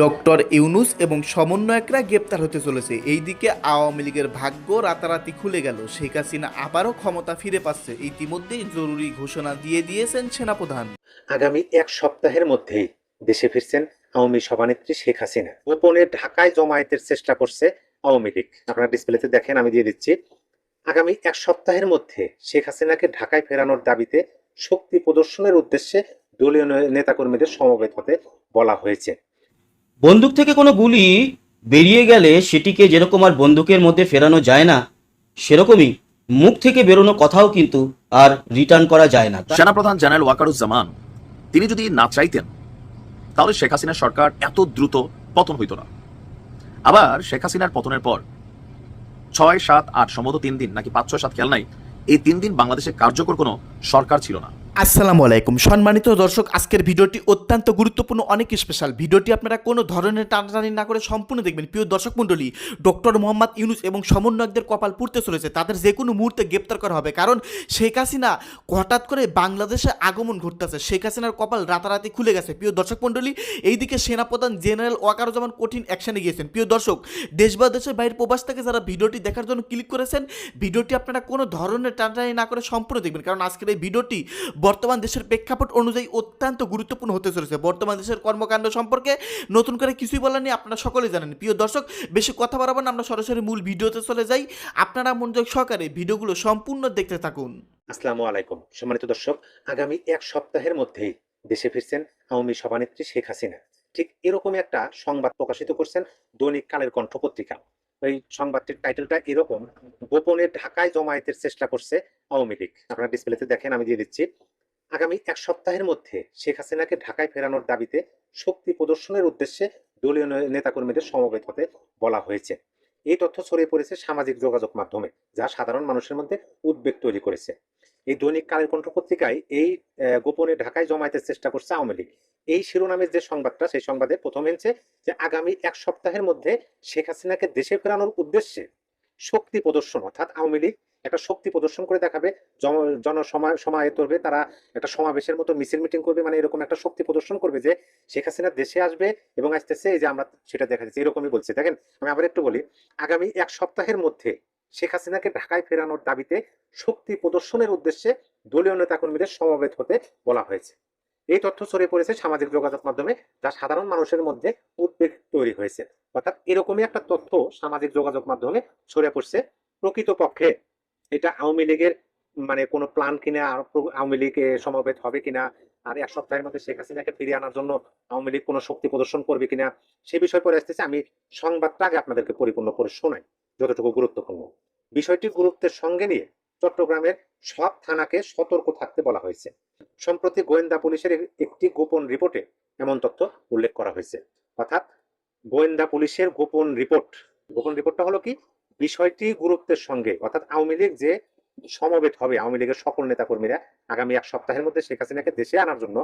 Doctor Yunus এবং সমন্বয়করা গ্রেপ্তার হতে চলেছে। এইদিকে আওয়ামী লীগের ভাগ্য রাতারাতি খুলে গেল। শেখ হাসিনা আবারও ক্ষমতা ফিরে পাচ্ছে। ইতিমধ্যেই জরুরি ঘোষণা দিয়ে দিয়েছেন সেনাপ্রধান। আগামী এক সপ্তাহের মধ্যেই দেশে ফিরছেন আওয়ামী সভানেত্রী শেখ হাসিনা। গোপনে ঢাকায় জমায়েতের চেষ্টা করছে আওয়ামী লীগ। আপনারা ডিসপ্লেতে দেখেন, আমি দিয়ে দিচ্ছি। আগামী এক সপ্তাহের মধ্যে শেখ হাসিনাকে ঢাকায় ফেরানোর দাবিতে শক্তি প্রদর্শনের উদ্দেশ্যে দলীয় নেতাকর্মীদের সমবেত হতে বলা হয়েছে। বন্দুক থেকে কোনো গুলি বেরিয়ে গেলে সেটিকে যেরকম আর বন্দুকের মধ্যে ফেরানো যায় না, সেরকমই মুখ থেকে বেরোনো কথাও কিন্তু আর রিটার্ন করা যায় না। সেনাপ্রধান জেনারেল ওয়াকারুজ্জামান, তিনি যদি না চাইতেন, তাহলে শেখ হাসিনার সরকার এত দ্রুত পতন হইত না। আবার শেখ হাসিনার পতনের পর ছয় সাত আট, সম্ভবত তিন দিন, নাকি পাঁচ, ছয় সাত, খেয়াল নাই, এই তিন দিন বাংলাদেশে কার্যকর কোনো সরকার ছিল না। আসসালামু আলাইকুম। সম্মানিত দর্শক, আজকের ভিডিওটি অত্যন্ত গুরুত্বপূর্ণ, অনেক স্পেশাল ভিডিওটি আপনারা কোনো ধরনের টানাটানি না করে সম্পূর্ণ দেখবেন। প্রিয় দর্শক মণ্ডলী ডক্টর মোহাম্মদ ইউনুস এবং সমন্বয়কদের কপাল পুড়তে চলেছে। তাদের যে কোনো মুহূর্তে গ্রেপ্তার করা হবে। কারণ শেখ হাসিনা হঠাৎ করে বাংলাদেশে আগমন ঘটতেছে। শেখ হাসিনার কপাল রাতারাতি খুলে গেছে। প্রিয় দর্শক মণ্ডলী, এইদিকে সেনাপ্রধান জেনারেল ওয়াকারুজ্জামান কঠিন অ্যাকশনে গিয়েছেন। প্রিয় দর্শক, দেশ বা দেশের বাইরের প্রবাস থেকে যারা ভিডিওটি দেখার জন্য ক্লিক করেছেন, ভিডিওটি আপনারা কোনো ধরনের টানাটানি না করে সম্পূর্ণ দেখবেন। কারণ আজকের এই ভিডিওটি বর্তমান দেশের প্রেক্ষাপট অনুযায়ী অত্যন্ত গুরুত্বপূর্ণ হতে চলেছে। বর্তমান দেশের কর্মকাণ্ড সম্পর্কে নতুন করে কিছুই বলার নেই, আপনারা সকলেই জানেন। প্রিয় দর্শক, বেশি কথা বাড়াবো না, আমরা সরাসরি মূল ভিডিওতে চলে যাই। আপনারা মনোযোগ সহকারে ভিডিওগুলো সম্পূর্ণ দেখতে থাকুন। আসসালামু আলাইকুম। সম্মানিত দর্শক, আগামী এক সপ্তাহের মধ্যেই দেশে ফিরছেন আওয়ামী সভানেত্রী শেখ হাসিনা। ঠিক এরকমই একটা সংবাদ প্রকাশিত করছেন দৈনিক কালের কণ্ঠ পত্রিকা ওই সংবাদটির টাইটেলটা এরকম, গোপনে ঢাকায় জমায়েতের চেষ্টা করছে আওয়ামী লীগ। আপনারা ডিসপ্লেতে দেখেন, আমি দিয়ে দিচ্ছি। আগামী এক সপ্তাহের মধ্যে শেখ হাসিনাকে ঢাকায় ফেরানোর দাবিতে শক্তি প্রদর্শনের উদ্দেশ্যে দলীয় নেতাকর্মীদের সমবেত হতে বলা হয়েছে। এই তথ্য ছড়িয়ে পড়েছে সামাজিক যোগাযোগ মাধ্যমে, যা সাধারণ মানুষের মধ্যে উদ্বেগ তৈরি করেছে। এই দৈনিক কালের কণ্ঠ পত্রিকায় এই গোপনে ঢাকায় জমায়েতের চেষ্টা করছে আওয়ামী লীগ। এই শিরোনামের যে সংবাদটা, সেই সংবাদে প্রথম এনেছে যে আগামী এক সপ্তাহের মধ্যে শেখ হাসিনাকে দেশে ফেরানোর উদ্দেশ্যে শক্তি প্রদর্শন, অর্থাৎ আওয়ামী লীগ একটা শক্তি প্রদর্শন করে দেখাবে, জন- জনসমায় সমায়ত হবে তারা একটা সমাবেশের মতো মিছিল মিটিং করবে মানে এরকম একটা শক্তি প্রদর্শন করবে যে শেখ হাসিনা দেশে আসবে এবং আসতেছে, এই যে আমরা সেটা দেখা যাচ্ছে, এরকমই বলছি। দেখেন, আমি আবার একটু বলি, আগামী এক সপ্তাহের মধ্যে শেখ হাসিনাকে ঢাকায় ফেরানোর দাবিতে শক্তি প্রদর্শনের উদ্দেশ্যে দলীয় নেতাকর্মীদের সমবেত হতে বলা হয়েছে। এই তথ্য ছড়িয়ে পড়েছে সামাজিক যোগাযোগ মাধ্যমে, যা সাধারণ মানুষের মধ্যে উদ্বেগ তৈরি হয়েছে। অর্থাৎ এরকমই একটা তথ্য সামাজিক যোগাযোগ মাধ্যমে ছড়িয়ে পড়ছে প্রকৃতপক্ষে। এটা আওয়ামী লীগের মানে কোনো প্ল্যান কিনা আওয়ামী লীগ সমবেত হবে কিনা, আর এক সপ্তাহের মধ্যে শেখ হাসিনাকে ফিরিয়ে আনার জন্য আওয়ামী লীগ কোনো শক্তি প্রদর্শন করবে কিনা, সে বিষয় পরে আসতেছে। আমি সংবাদটা আগে আপনাদেরকে পরিপূর্ণ করে শোনাই, যতটুকু গুরুত্বপূর্ণ বিষয়টি গুরুত্বের সঙ্গে নিয়ে চট্টগ্রামের সব থানাকে সতর্ক থাকতে বলা হয়েছে। সম্প্রতি গোয়েন্দা পুলিশের একটি গোপন রিপোর্টে এমন তথ্য উল্লেখ করা হয়েছে। অর্থাৎ গোয়েন্দা পুলিশের গোপন রিপোর্ট, গোপন রিপোর্টটা হলো কি? বিষয়টি গুরুত্বের সঙ্গে, অর্থাৎ আওয়ামী লীগ যে সমবেত হবে, আওয়ামী লীগের সকল নেতাকর্মীরা আগামী এক সপ্তাহের মধ্যে শেখ হাসিনাকে দেশে আনার জন্য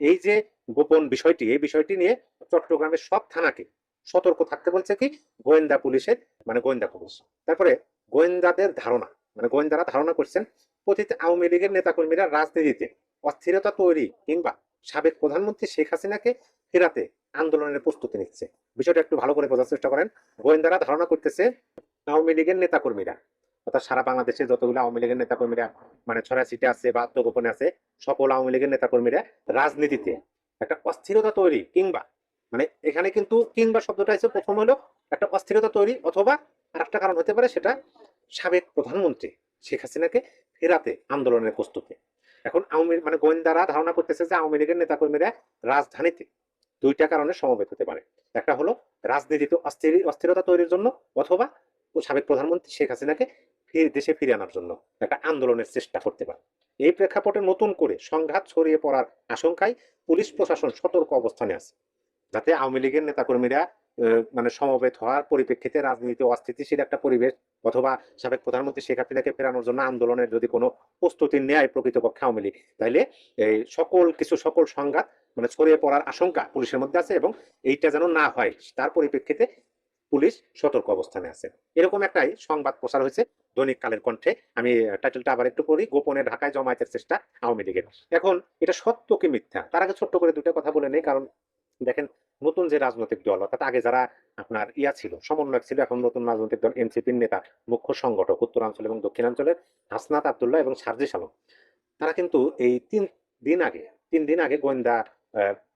এই যে গোপন বিষয়টি, এই বিষয়টি নিয়ে চট্টগ্রামের সব থানাকে সতর্ক থাকতে বলছে কি? গোয়েন্দা পুলিশের মানে গোয়েন্দা পুলিশ তারপরে গোয়েন্দাদের ধারণা মানে গোয়েন্দারা ধারণা করছেন পতিত আওয়ামী লীগের নেতাকর্মীরা রাজনীতিতে অস্থিরতা তৈরি কিংবা সাবেক প্রধানমন্ত্রী শেখ হাসিনাকে ফেরাতে আন্দোলনের প্রস্তুতি নিচ্ছে। বিষয়টা একটু ভালো করে বোঝার চেষ্টা করেন। গোয়েন্দারা ধারণা করতেছে আওয়ামী লীগের নেতাকর্মীরা, অর্থাৎ সারা বাংলাদেশে যতগুলো আওয়ামী লীগের নেতাকর্মীরা মানে ছড়া সিটে আছে বা আত্মগোপনে আছে, সকল আওয়ামী লীগের নেতাকর্মীরা রাজনীতিতে একটা অস্থিরতা তৈরি কিংবা মানে এখানে কিন্তু কিংবা শব্দটা এসে প্রথম হলো একটা অস্থিরতা তৈরি অথবা আর একটা কারণ হতে পারে সেটা সাবেক প্রধানমন্ত্রী শেখ হাসিনাকে ফেরাতে আন্দোলনের প্রস্তুতি। এখন আওয়ামী মানে গোয়েন্দারা ধারণা করতেছে যে আওয়ামী লীগের নেতাকর্মীরা রাজধানীতে দুইটা কারণে সমবেত হতে পারে। একটা হলো রাজনীতিতে অস্থির, অস্থিরতা তৈরির জন্য অথবা সাবেক প্রধানমন্ত্রী শেখ হাসিনাকে দেশে ফিরে আনার জন্য একটা আন্দোলনের চেষ্টা করতে পারে। এই প্রেক্ষাপটে নতুন করে সংঘাত ছড়িয়ে পড়ার আশঙ্কায় পুলিশ প্রশাসন সতর্ক অবস্থানে আছে, যাতে আওয়ামী লীগের নেতাকর্মীরা মানে সমবেত হওয়ার পরিপ্রেক্ষিতে রাজনীতি অস্থিতিশীল একটা পরিবেশ অথবা সাবেক প্রধানমন্ত্রী শেখ হাসিনাকে ফেরানোর জন্য আন্দোলনের যদি কোনো প্রস্তুতি নেয় প্রকৃতপক্ষে আওয়ামী লীগ, তাইলে এই সকল, কিছু সকল সংঘাত মানে ছড়িয়ে পড়ার আশঙ্কা পুলিশের মধ্যে আছে এবং এইটা যেন না হয়, তার পরিপ্রেক্ষিতে পুলিশ সতর্ক অবস্থানে আছে। এরকম একটাই সংবাদ প্রচার হয়েছে দৈনিক কালের কণ্ঠে। আমি টাইটেলটা আবার একটু পড়ি, গোপনে ঢাকায় জমায়েতের চেষ্টা আওয়ামী লীগের। এখন এটা সত্য কি মিথ্যা? তার আগে ছোট্ট করে দুটো কথা বলে নেই, কারণ দেখেন, নতুন যে রাজনৈতিক দল, অর্থাৎ আগে যারা আপনার ইয়া ছিল, সমন্বয়ক ছিল, এখন নতুন রাজনৈতিক দল, এনসিপির নেতা, মুখ্য সংগঠক, উত্তরাঞ্চল এবং দক্ষিণাঞ্চলের হাসনাত আবদুল্লাহ এবং সার্জিস আলম, তারা কিন্তু এই তিন দিন আগে, তিন দিন আগে গোয়েন্দা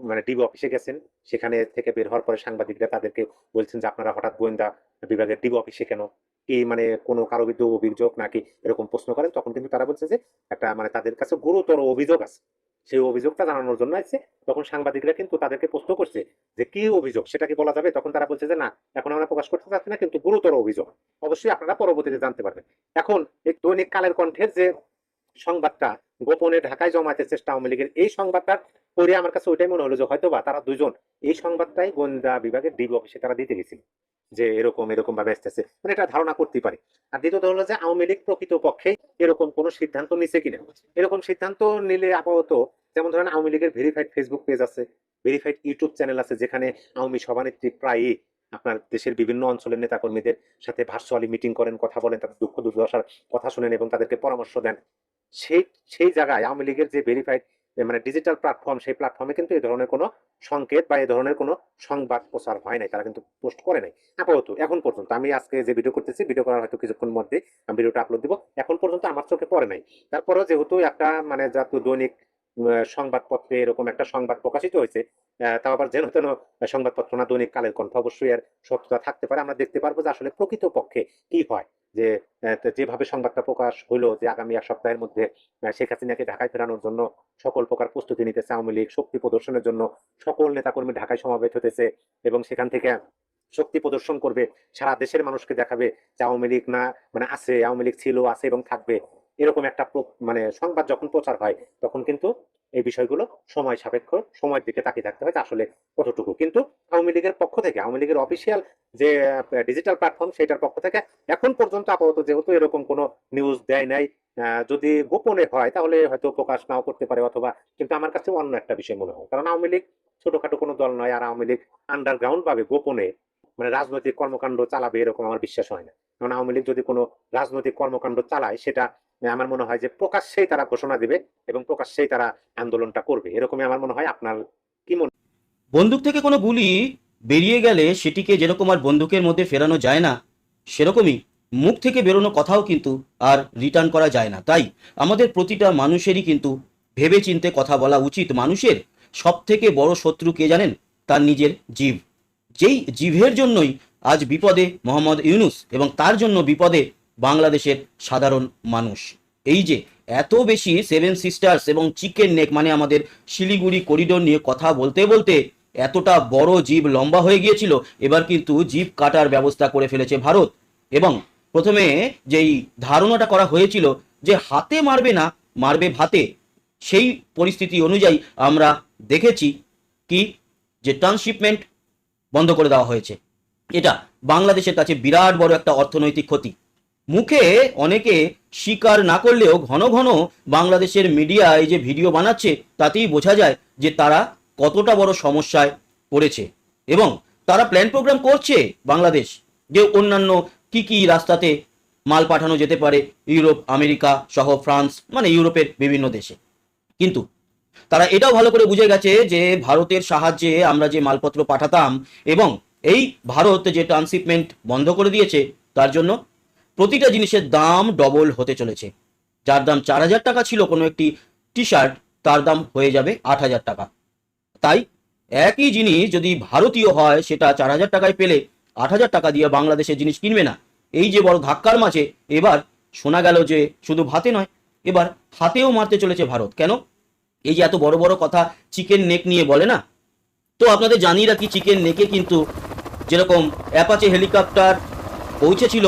মানে ডিবি অফিসে গেছেন, সেখানে থেকে বের হওয়ার পরে সাংবাদিকরা তাদেরকে বলছেন যে, আপনারা হঠাৎ গোয়েন্দা বিভাগের ডিবি অফিসে কেন? কি মানে কোনো কারও বিরুদ্ধে অভিযোগ নাকি এরকম প্রশ্ন করেন? তখন কিন্তু তারা বলছে যে, একটা মানে তাদের কাছে গুরুতর অভিযোগ আছে। সেই অভিযোগটা জানানোর জন্য আসছে তখন সাংবাদিকরা কিন্তু তাদেরকে প্রশ্ন করছে যে, কি অভিযোগ? সেটা কি বলা যাবে? তখন তারা বলছে যে, না, এখন আমরা প্রকাশ করতে চাচ্ছি না, কিন্তু গুরুতর অভিযোগ। অবশ্যই আপনারা পরবর্তীতে জানতে পারবেন। এখন এই দৈনিক কালের কণ্ঠের যে সংবাদটা গোপনে ঢাকায় জমাতে চেষ্টা আওয়ামী লীগের এই সংবাদটার পরে আমার কাছে ওইটাই মনে হলো যে হয়তো বা তারা দুজন এই সংবাদটাই গোয়েন্দা বিভাগের ডিবি অফিসে তারা দিতে গেছিল যে এরকম এরকম ভাবে আসতেছে মানে এটা ধারণা করতে পারে। আর দ্বিতীয়ত হলো যে আওয়ামী লীগ প্রকৃত পক্ষে এরকম কোন সিদ্ধান্ত নিছে কিনা? এরকম সিদ্ধান্ত নিলে আপাতত যেমন ধরেন আওয়ামী লীগের ভেরিফাইড ফেসবুক পেজ আছে ভেরিফাইড ইউটিউব চ্যানেল আছে, যেখানে আওয়ামী সভানেত্রী প্রায়ই আপনার দেশের বিভিন্ন অঞ্চলের নেতাকর্মীদের সাথে ভার্চুয়ালি মিটিং করেন, কথা বলেন, তাদের দুঃখ দুর্দশার কথা শুনেন এবং তাদেরকে পরামর্শ দেন। সেই সেই জায়গায় আওয়ামী লীগের যে ভেরিফাইড মানে ডিজিটাল প্ল্যাটফর্ম সেই প্ল্যাটফর্মে কিন্তু এই ধরনের কোনো সংকেত বা এই ধরনের কোনো সংবাদ প্রচার হয় নাই, তারা কিন্তু পোস্ট করে নাই। আপাতত, এখন পর্যন্ত আমি আজকে যে ভিডিও করতেছি ভিডিও করার হয়তো কিছুক্ষণ মধ্যে আমি ভিডিওটা আপলোড দিব। এখন পর্যন্ত আমার চোখে পড়ে নাই। তারপরেও যেহেতু একটা মানে জাতীয় দৈনিক সংবাদপত্রে এরকম একটা সংবাদ প্রকাশিত হয়েছে তাও আবার যেন তেন সংবাদপত্র না দৈনিক কালের কণ্ঠ, অবশ্যই এর সত্যতা থাকতে পারে। আমরা দেখতে পারব যে আসলে প্রকৃত পক্ষে কি হয়। যে যেভাবে সংবাদটা প্রকাশ হইল যে, আগামী এক সপ্তাহের মধ্যে শেখ হাসিনাকে ঢাকায় ফেরানোর জন্য সকল প্রকার প্রস্তুতি নিতেছে আওয়ামী লীগ, শক্তি প্রদর্শনের জন্য সকল নেতাকর্মী ঢাকায় সমাবেত হতেছে এবং সেখান থেকে শক্তি প্রদর্শন করবে, সারা দেশের মানুষকে দেখাবে যে আওয়ামী লীগ না মানে আছে, আওয়ামী লীগ ছিল, আছে এবং থাকবে। এরকম একটা মানে সংবাদ যখন প্রচার হয়, তখন কিন্তু এই বিষয়গুলো সময় সাপেক্ষ, সময়ের দিকে তাকিয়ে থাকতে হয় আসলে কতটুকু। কিন্তু আওয়ামী লীগের পক্ষ থেকে, আওয়ামী লীগের অফিসিয়াল যে ডিজিটাল প্ল্যাটফর্ম সেটার পক্ষ থেকে এখন পর্যন্ত আপাতত যেহেতু এরকম কোনো নিউজ দেয় নাই যদি গোপনে হয় তাহলে হয়তো প্রকাশ নাও করতে পারে অথবা কিন্তু আমার কাছে অন্য একটা বিষয় মনে হয়। কারণ আওয়ামী লীগ ছোটখাটো কোনো দল নয় আর আওয়ামী লীগ আন্ডারগ্রাউন্ড ভাবে গোপনে মানে রাজনৈতিক কর্মকাণ্ড চালাবে এরকম আমার বিশ্বাস হয় না। কারণ আওয়ামী লীগ যদি কোনো রাজনৈতিক কর্মকাণ্ড চালায় সেটা আমার মনে হয় যে প্রকাশ্যেই তারা ঘোষণা দিবে এবং প্রকাশ্যেই তারা আন্দোলনটা করবে। এরকমই আমার মনে হয়। আপনার কি মনে বন্দুক থেকে কোনো গুলি বেরিয়ে গেলে সেটিকে যেরকম আর বন্দুকের মধ্যে ফেরানো যায় না, সেরকমই মুখ থেকে বেরোনো কথাও কিন্তু আর রিটার্ন করা যায় না। তাই আমাদের প্রতিটা মানুষেরই কিন্তু ভেবে চিনতে কথা বলা উচিত। মানুষের সব থেকে বড় শত্রু কে জানেন? তার নিজের জীব। যেই জিভের জন্যই আজ বিপদে মোহাম্মদ ইউনুস এবং তার জন্য বিপদে বাংলাদেশের সাধারণ মানুষ। এই যে এত বেশি সেভেন সিস্টার্স এবং চিকেন নেক মানে আমাদের শিলিগুড়ি করিডোর নিয়ে কথা বলতে বলতে এতটা বড় জীব লম্বা হয়ে গিয়েছিল, এবার কিন্তু জীব কাটার ব্যবস্থা করে ফেলেছে ভারত। এবং প্রথমে যেই ধারণাটা করা হয়েছিল যে হাতে মারবে না, মারবে ভাতে, সেই পরিস্থিতি অনুযায়ী আমরা দেখেছি কি? যে ট্রান্সশিপমেন্ট বন্ধ করে দেওয়া হয়েছে। এটা বাংলাদেশের কাছে বিরাট বড় একটা অর্থনৈতিক ক্ষতি। মুখে অনেকে স্বীকার না করলেও ঘন ঘন বাংলাদেশের মিডিয়া এই যে ভিডিও বানাচ্ছে, তাতেই বোঝা যায় যে তারা কতটা বড় সমস্যায় পড়েছে। এবং তারা প্ল্যান প্রোগ্রাম করছে বাংলাদেশ যে অন্যান্য কি কি রাস্তাতে মাল পাঠানো যেতে পারে, ইউরোপ, আমেরিকা সহ ফ্রান্স মানে ইউরোপের বিভিন্ন দেশে। কিন্তু তারা এটাও ভালো করে বুঝে গেছে যে ভারতের সাহায্যে আমরা যে মালপত্র পাঠাতাম এবং এই ভারত যে ট্রান্সশিপমেন্ট বন্ধ করে দিয়েছে, তার জন্য প্রতিটা জিনিসের দাম ডবল হতে চলেছে। যার দাম চার হাজার টাকা ছিল, কোনো একটি টি শার্ট তার দাম হয়ে যাবে আট হাজার টাকা। তাই একই জিনিস যদি ভারতীয় হয়, সেটা চার হাজার টাকায় পেলে আট হাজার টাকা দিয়ে বাংলাদেশের জিনিস কিনবে না। এই যে বড় ধাক্কার মাঝে এবার শোনা গেল যে শুধু ভাতে নয়, এবার হাতেও মারতে চলেছে ভারত। কেন? এই যে এত বড় বড় কথা চিকেন নেক নিয়ে বলে না? তো আপনাদের জানিয়ে রাখি, চিকেন নেকে কিন্তু যেরকম অ্যাপাচে হেলিকপ্টার পৌঁছেছিল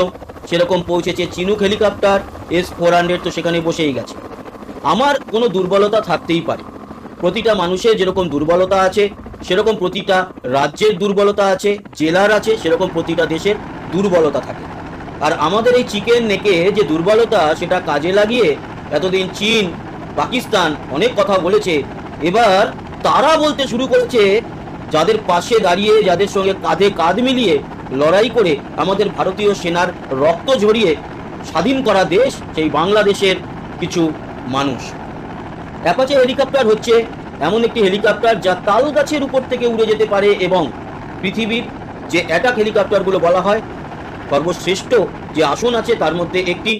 সেরকম পৌঁছেছে Chinook helicopter, S four hundred তো সেখানে বসেই গেছে। আমার কোনো দুর্বলতা থাকতেই পারে। প্রতিটা মানুষের যেরকম দুর্বলতা আছে, সেরকম প্রতিটা রাজ্যের দুর্বলতা আছে, জেলার আছে, সেরকম প্রতিটা দেশের দুর্বলতা থাকে। আর আমাদের এই চিকেন নেকে যে দুর্বলতা, সেটা কাজে লাগিয়ে এতদিন চীন, পাকিস্তান অনেক কথা বলেছে। এবার তারা বলতে শুরু করেছে, যাদের পাশে দাঁড়িয়ে, যাদের সঙ্গে কাঁধে কাঁধ মিলিয়ে লড়াই করে আমাদের ভারতীয় সেনার রক্ত ঝরিয়ে স্বাধীন করা দেশ, সেই বাংলাদেশের কিছু মানুষ। অ্যাপাচে হেলিকপ্টার হচ্ছে এমন একটি হেলিকপ্টার যা তাল গাছের উপর থেকে উড়ে যেতে পারে এবং পৃথিবীর যে অ্যাটাক হেলিকপ্টারগুলো বলা হয়, সর্বশ্রেষ্ঠ যে আসন আছে তার মধ্যে একটি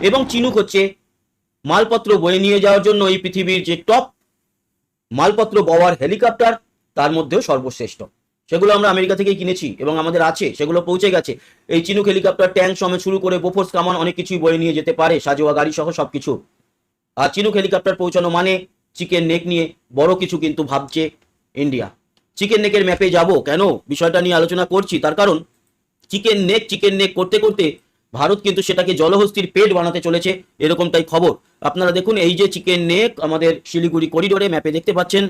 এবং চিনুক হচ্ছে মালপত্র বয়ে নিয়ে যাওয়ার জন্য এই পৃথিবীর যে টপ মালপত্র বওয়ার হেলিকপ্টার, তার মধ্যেও সর্বশ্রেষ্ঠ। সেগুলো আমরা আমেরিকা থেকেই কিনেছি এবং আমাদের আছে, সেগুলো পৌঁছে গেছে। এই চিনুক হেলিকপ্টার, ট্যাঙ্ক সমেত শুরু করে বোফোর্স, কামান অনেক কিছুই বয়ে নিয়ে যেতে পারে, সাজোয়া গাড়ি সহ সবকিছু। আর চিনুক হেলিকপ্টার পৌঁছানো মানে চিকেন নেক নিয়ে বড় কিছু কিন্তু ভাবছে ইন্ডিয়া। চিকেন নেকের ম্যাপে যাব কেন? বিষয়টা নিয়ে আলোচনা করছি, তার কারণ চিকেন নেক চিকেন নেক করতে করতে ভারত কিন্তু সেটাকে জলহস্তির পেট বানাতে চলেছে, এরকমটাই খবর। আপনারা দেখুন, এই যে চিকেন নেক আমাদের শিলিগুড়ি করিডোরে ম্যাপে দেখতে পাচ্ছেন,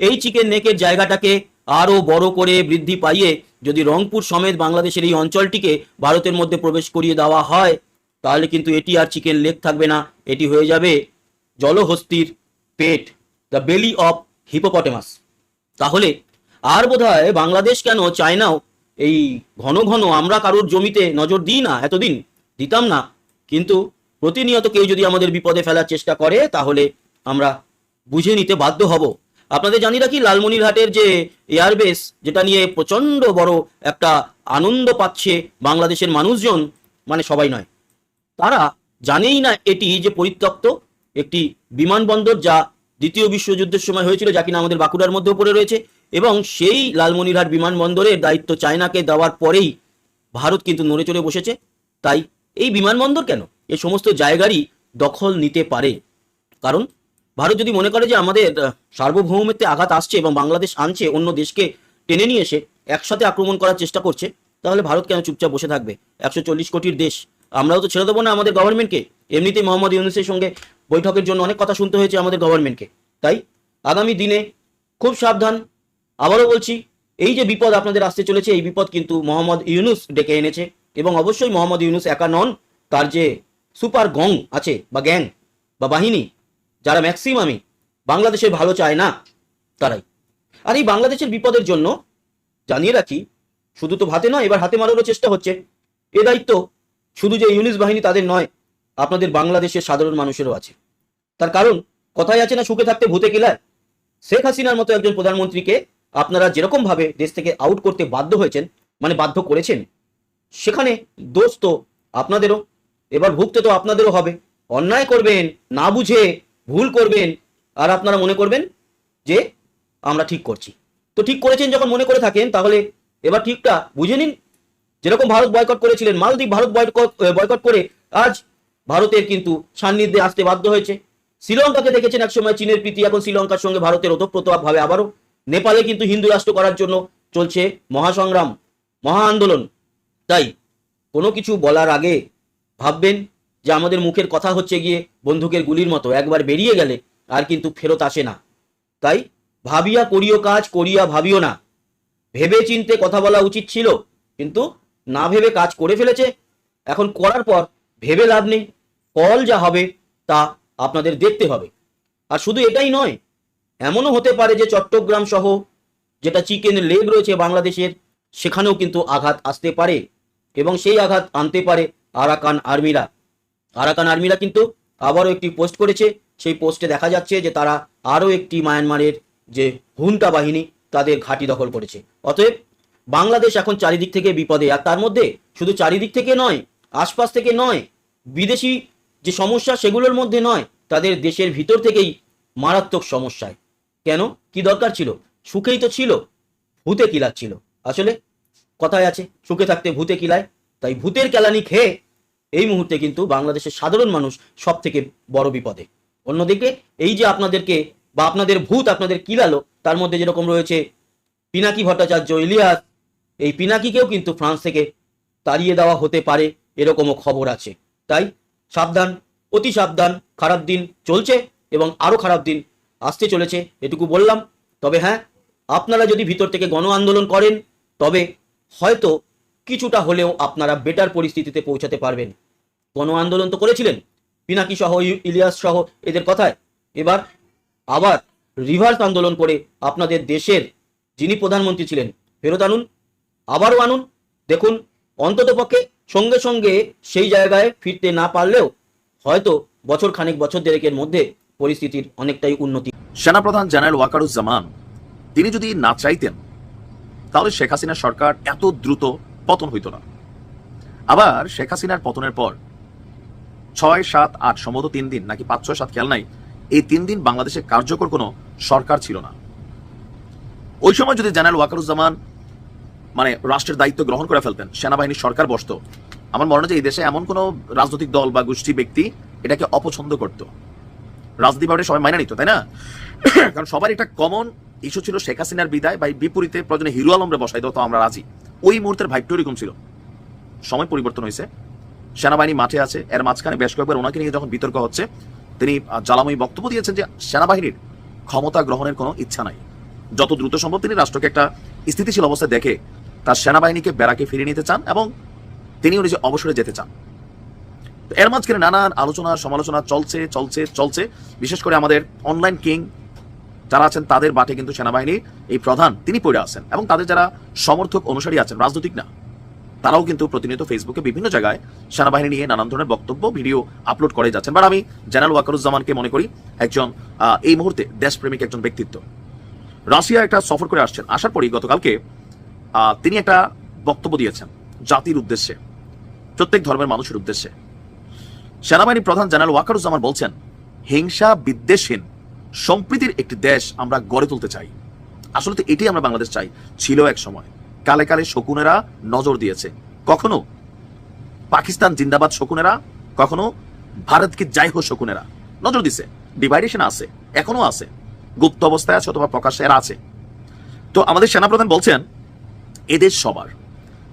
এই চিকেন নেকের জায়গাটাকে আরও বড় করে বৃদ্ধি পাইয়ে যদি রংপুর সমেত বাংলাদেশের এই অঞ্চলটিকে ভারতের মধ্যে প্রবেশ করিয়ে দেওয়া হয়, তাহলে কিন্তু এটি আর চিকেন লেক থাকবে না। এটি হয়ে যাবে জলহস্তির পেট দ্য বেলি অফ হিপোপটেমাস তাহলে আর বোধহয় বাংলাদেশ কেন চায়নাও এই ঘন ঘন আমরা কারোর জমিতে নজর দিই না? এতদিন দিতাম না। কিন্তু প্রতিনিয়ত কেউ যদি আমাদের বিপদে ফেলার চেষ্টা করে, তাহলে আমরা বুঝে নিতে বাধ্য হব। আপনাদের জানি রাখি, লালমনিরহাটের যে এয়ারবেস, যেটা নিয়ে প্রচণ্ড বড় একটা আনন্দ পাচ্ছে বাংলাদেশের মানুষজন মানে সবাই নয়। তারা জানেই না এটি যে পরিত্যক্ত একটি বিমানবন্দর যা দ্বিতীয় বিশ্বযুদ্ধের সময় হয়েছিল, যা কিনা আমাদের বাঁকুড়ার মধ্যেও পড়ে রয়েছে, এবং সেই লালমনিরহাট বিমানবন্দরের দায়িত্ব চায়নাকে দেওয়ার পরেই ভারত কিন্তু নড়ে চড়ে বসেছে। তাই এই বিমানবন্দর কেন? এই সমস্ত জায়গারই দখল নিতে পারে। কারণ ভারত যদি মনে করে যে আমাদের সার্বভৌমত্বে আঘাত আসছে এবং বাংলাদেশ আনছে, অন্য দেশকে টেনে নিয়ে এসে একসাথে আক্রমণ করার চেষ্টা করছে, তাহলে ভারত কেন চুপচাপ বসে থাকবে? একশো চল্লিশ কোটির দেশ। আমরাও তো ছেড়ে দেবো না আমাদের গভর্নমেন্টকে এমনিতেই মোহাম্মদ ইউনুসের সঙ্গে বৈঠকের জন্য অনেক কথা শুনতে হয়েছে আমাদের গভর্নমেন্টকে তাই আগামী দিনে খুব সাবধান। আবারও বলছি, এই যে বিপদ আপনাদের আসতে চলেছে, এই বিপদ কিন্তু মোহাম্মদ ইউনুস ডেকে এনেছে এবং অবশ্যই মোহাম্মদ ইউনুস একা নন, তার যে সুপার গং আছে বা গ্যাং বা বাহিনী যারা ম্যাক্সিমামই বাংলাদেশের ভালো চায় না, তারাই। আর এই বাংলাদেশের বিপদের জন্য জানিয়ে রাখি, শুধু তো ভাতে নয়, এবার হাতে মারারও চেষ্টা হচ্ছে। এ দায়িত্ব শুধু যে ইউনিস বাহিনী তাদের নয়, আপনাদের বাংলাদেশের সাধারণ মানুষেরও আছে। তার কারণ, কথাই আছে না সুখে থাকতে ভূতে কিলায় শেখ হাসিনার মতো একজন প্রধানমন্ত্রীকে আপনারা যেরকম ভাবে দেশ থেকে আউট করতে বাধ্য হয়েছেন মানে বাধ্য করেছেন, সেখানে দোষ তো আপনাদেরও, এবার ভুগতে তো আপনাদেরও হবে। অন্যায় করবেন, না বুঝে ভুল করবেন আর আপনারা মনে করবেন যে আমরা ঠিক করছি। তো ঠিক করেছেন যখন মনে করে থাকেন, তাহলে এবার ঠিকটা বুঝে নিন। যেরকম ভারত বয়কট করেছিলেন, মালদ্বীপ ভারত বয়কট করে আজ ভারতের কিন্তু সান্নিধ্যে আসতে বাধ্য হয়েছে। শ্রীলঙ্কাকে দেখেছেন একসময় চীনের প্রীতি, এখন শ্রীলঙ্কার সঙ্গে ভারতের ওতপ্রোত ভাবে আবারও। নেপালে কিন্তু হিন্দু রাষ্ট্র করার জন্য চলছে মহাসংগ্রাম, মহা আন্দোলন। তাই কোনো কিছু বলার আগে ভাববেন যে আমাদের মুখের কথা হচ্ছে গিয়ে বন্দুকের গুলির মতো, একবার বেরিয়ে গেলে আর কিন্তু ফেরত আসে না। তাই ভাবিয়া করিও কাজ, করিয়া ভাবিও না। ভেবে চিনতে কথা বলা উচিত ছিল, কিন্তু না ভেবে কাজ করে ফেলেছে। এখন করার পর ভেবে লাভ নেই। ফল যা হবে তা আপনাদের দেখতে হবে। আর শুধু এটাই নয়, এমনও হতে পারে যে চট্টগ্রাম সহ যেটা চিকেন লেগ রয়েছে বাংলাদেশের, সেখানেও কিন্তু আঘাত আসতে পারে এবং সেই আঘাত আনতে পারে আরাকান আর্মিরা। আরাকান আর্মিরা কিন্তু আবারও একটি পোস্ট করেছে। সেই পোস্টে দেখা যাচ্ছে যে তারা আরও একটি মায়ানমারের যে হুন্টা বাহিনী, তাদের ঘাঁটি দখল করেছে। অতএব বাংলাদেশ এখন চারিদিক থেকে বিপদে, আর তার মধ্যে শুধু চারিদিক থেকে নয়, আশপাশ থেকে নয়, বিদেশি যে সমস্যা সেগুলোর মধ্যে নয়, তাদের দেশের ভিতর থেকেই মারাত্মক সমস্যায়। কেন? কি দরকার ছিল? সুখেই তো ছিল, ভূতে কিলাচ্ছিল আসলে কথায় আছে, সুখে থাকতে ভূতে কিলায়। তাই ভূতের কেলানি খেয়ে এই মুহূর্তে কিন্তু বাংলাদেশের সাধারণ মানুষ সব থেকে বড় বিপদে। অন্যদিকে, এই যে আপনাদেরকে বা আপনাদের ভূত আপনাদের কিলালো তার মধ্যে যেরকম রয়েছে পিনাকি ভট্টাচার্য ইলিয়াস, এই পিনাকিকেও কিন্তু ফ্রান্স থেকে তাড়িয়ে দেওয়া হতে পারে, এরকমও খবর আছে। তাই সাবধান, অতি সাবধান, খারাপ দিন চলছে এবং আরও খারাপ দিন আসতে চলেছে, এটুকু বললাম। তবে হ্যাঁ আপনারা যদি ভিতর থেকে গণ আন্দোলন করেন, তবে হয়তো কিছুটা হলেও আপনারা বেটার পরিস্থিতিতে পৌঁছাতে পারবেন। গণ আন্দোলন তো করেছিলেন। পিনাকি সহ ইলিয়াস সহ এদের কথায়। এবার আবার রিভার্স আন্দোলন করে আপনাদের দেশের যিনি প্রধানমন্ত্রী ছিলেন, ফেরত আনুন, আবারও আনুন। দেখুন অন্ততপক্ষে সঙ্গে সঙ্গে সেই জায়গায় ফিরতে না পারলেও হয়তো বছর খানেক, বছর দেড়েকের মধ্যে পরিস্থিতির অনেকটাই উন্নতি। সেনাপ্রধান জেনারেল ওয়াকারুজ্জামান, তিনি যদি না চাইতেন, তাহলে শেখ হাসিনার সরকার এত দ্রুত পতন হইত না। আবার শেখ হাসিনার পতনের পর ছয় সাত আট, সম্ভবত তিন দিন, নাকি পাঁচ, ছয়, সাত, খেয়াল নাই। এই তিন দিন বাংলাদেশে কার্যকর কোনো সরকার ছিল না। ওই সময় যদি জেনারেল ওয়াকারুজ্জামান মানে রাষ্ট্রের দায়িত্ব গ্রহণ করে ফেলতেন, সেনাবাহিনীর সরকার বসত, আমার মনে হয় যে এই দেশে এমন কোনো রাজনৈতিক দল বা গোষ্ঠী, ব্যক্তি এটাকে অপছন্দ করত। রাজনীতি ব্যাপারে সবাই মাইনা নিত, তাই না? কারণ সবার একটা কমন ইস্যু ছিল শেখ হাসিনার বিদায় বা বিপরীতে প্রয়োজনে হিরো আলমরে বসাই দাও তো আমরা রাজি। ওই মুহূর্তের ভাইবটা এরকম ছিল। সময় পরিবর্তন হয়েছে। সেনাবাহিনী মাঠে আছে। এর মাঝখানে বেশ কয়েকবার ওনাকে নিয়ে যখন বিতর্ক হচ্ছে, তিনি জ্বালাময়ী বক্তব্য দিয়েছেন যে সেনাবাহিনীর ক্ষমতা গ্রহণের কোনো ইচ্ছা নাই। যত দ্রুত সম্ভব তিনি রাষ্ট্রকে একটা স্থিতিশীল অবস্থায় দেখে তার সেনাবাহিনীকে বেড়াকে ফিরিয়ে নিতে চান এবং তিনি নিজে অবসরে যেতে চান। এর মাঝখানে নানান আলোচনা, সমালোচনা চলছে চলছে চলছে। বিশেষ করে আমাদের অনলাইন কিং যারা আছেন, তাদের বাটে কিন্তু সেনাবাহিনীর এই প্রধান তিনি পড়ে আছেন এবং তাদের যারা সমর্থক, অনুসারী আছেন, রাজনৈতিক না তারাও কিন্তু প্রতিনিয়ত ফেসবুকে বিভিন্ন জায়গায় সেনাবাহিনী নিয়ে নানান ধরনের বক্তব্য, ভিডিও আপলোড করে যাচ্ছেন। বাট আমি জেনারেল ওয়াকারুজ্জামানকে মনে করি একজন এই মুহূর্তে দেশপ্রেমিক একজন ব্যক্তিত্ব। রাশিয়া একটা সফর করে আসছেন। আসার পরই গতকালকে তিনি একটা বক্তব্য দিয়েছেন জাতির উদ্দেশ্যে, প্রত্যেক ধর্মের মানুষের উদ্দেশ্যে। সেনাবাহিনী প্রধান জেনারেল ওয়াকারুজ্জামান বলছেন, হিংসা বিদ্বেষহীন। সম্প্রীতির একটি দেশ আমরা গড়ে তুলতে চাই। আসলে তো এটাই আমরা বাংলাদেশ চাই। ছিল এক সময়। কালে কালে শকুনেরা নজর দিয়েছে। কখনো পাকিস্তান জিন্দাবাদ শকুনেরা, কখনো ভারত কি যাই হোক শকুনেরা। নজর দিছে ডিভাইডেশন আছে, এখনও আছে, গুপ্ত অবস্থায় আছে অথবা প্রকাশ্যে আছে। তো আমাদের সেনাপ্রধান বলছেন, এদেশ সবার,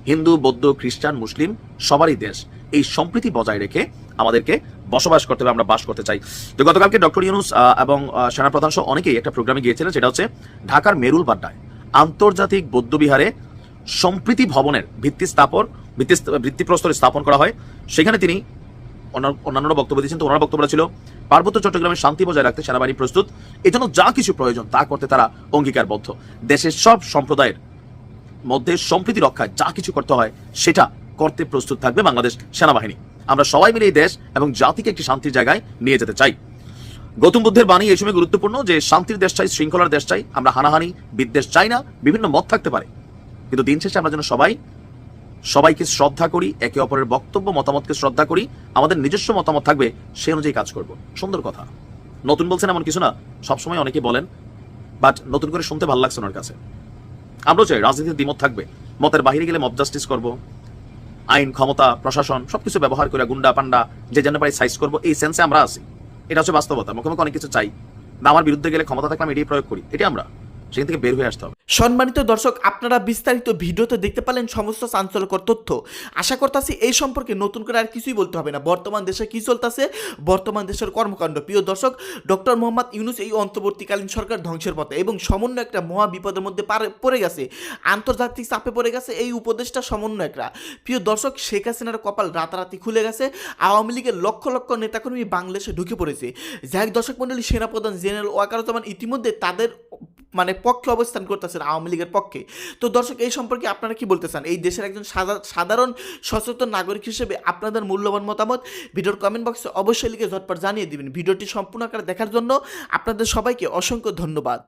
হিন্দু, বৌদ্ধ, খ্রিস্টান, মুসলিম, সবারই দেশ। এই সম্প্রীতি বজায় রেখে আমাদেরকে বসবাস করতে হবে, আমরা বাস করতে চাই। তো গতকালকে ডক্টর ইউনুস এবং সেনাপ্রধান সহ অনেকেই একটা প্রোগ্রামে গিয়েছিলেন, সেটা হচ্ছে ঢাকার মেরুল বাড্ডায় আন্তর্জাতিক বৌদ্ধবিহারে সম্প্রীতি ভবনের ভিত্তি স্থাপন, ভিত্তি ভিত্তিপ্রস্তর স্থাপন করা হয়। সেখানে তিনি অন্যান্য বক্তব্য দিয়েছেন, তো ওনার বক্তব্য ছিল, পার্বত্য চট্টগ্রামের শান্তি বজায় রাখতে সেনাবাহিনী প্রস্তুত, এজন্য যা কিছু প্রয়োজন তা করতে তারা অঙ্গীকারবদ্ধ। দেশের সব সম্প্রদায়ের মধ্যে সম্প্রীতি রক্ষায় যা কিছু করতে হয়, সেটা করতে প্রস্তুত থাকবে বাংলাদেশ সেনাবাহিনী। আমরা সবাই মিলে এই দেশ এবং জাতিকে একটি শান্তির জায়গায় নিয়ে যেতে চাই। গৌতম বুদ্ধের বাণী এই সময় গুরুত্বপূর্ণ যে, শান্তির দেশ চাই, শৃঙ্খলার দেশ চাই, আমরা হানাহানি বিদ্বেষ চাই না, বিভিন্ন মত থাকতে পারে। কিন্তু দিন শেষে আমরা যেন সবাই, সবাইকে শ্রদ্ধা করি, একে অপরের বক্তব্য, মতামতকে শ্রদ্ধা করি, আমাদের নিজস্ব মতামত থাকবে সে অনুযায়ী কাজ করব। সুন্দর কথা। নতুন বলছেন এমন কিছু না, সবসময় অনেকে বলেন, বাট নতুন করে শুনতে ভালো লাগছে ওনার কাছে। আমরাও চাই রাজনীতির দ্বিমত থাকবে, মতের বাইরে গেলে মব জাস্টিস করব, আইন, ক্ষমতা, প্রশাসন, সবকিছু ব্যবহার করে গুন্ডা পান্ডা যে যেন পারি সাইজ করব, এই সেন্সে আমরা আছি। এটা হচ্ছে বাস্তবতা, মুখে মুখে অনেক কিছু চাই। না আমার বিরুদ্ধে গেলে ক্ষমতা থাকলে আমি এটাই প্রয়োগ করি, এটাই আমরা। সেখান থেকে বের হয়ে আসতে হবে। সম্মানিত দর্শক, আপনারা বিস্তারিত ভিডিওতে দেখতে পারলেন সমস্ত চাঞ্চল্যকর তথ্য। আশা করতেছি এই সম্পর্কে নতুন করে আর কিছুই বলতে হবে না। বর্তমান দেশে কি চলতেছে? বর্তমান দেশের কর্মকাণ্ড। প্রিয় দর্শক, ডক্টর মোহাম্মদ ইউনুস এই অন্তর্বর্তীকালীন সরকার ধ্বংসের পথে এবং সমন্বয় একটা মহা বিপদের মধ্যে পড়ে গেছে। আন্তর্জাতিক চাপে পড়ে গেছে এই উপদেশটা সমন্বয়করা। প্রিয় দর্শক, শেখ হাসিনার কপাল রাতারাতি খুলে গেছে। আওয়ামী লীগের লক্ষ লক্ষ নেতাকর্মী বাংলাদেশে ঢুকে পড়েছে। যাই দর্শক মন্ডলী সেনাপ্রধান জেনারেল ওয়াকারুজ্জামান ইতিমধ্যে তাদের মানে পক্ষে অবস্থান করতেছেন আওয়ামী লীগের পক্ষে। তো দর্শক, এই সম্পর্কে আপনারা কি বলতে চান এই দেশের একজন সাধা- সাধারণ সচেতন নাগরিক হিসেবে আপনাদের মূল্যবান মতামত ভিডিওর কমেন্ট বক্সে অবশ্যই লিখে ঝটপট জানিয়ে দিবেন। ভিডিওটি সম্পূর্ণ আকারে দেখার জন্য আপনাদের সবাইকে অসংখ্য ধন্যবাদ।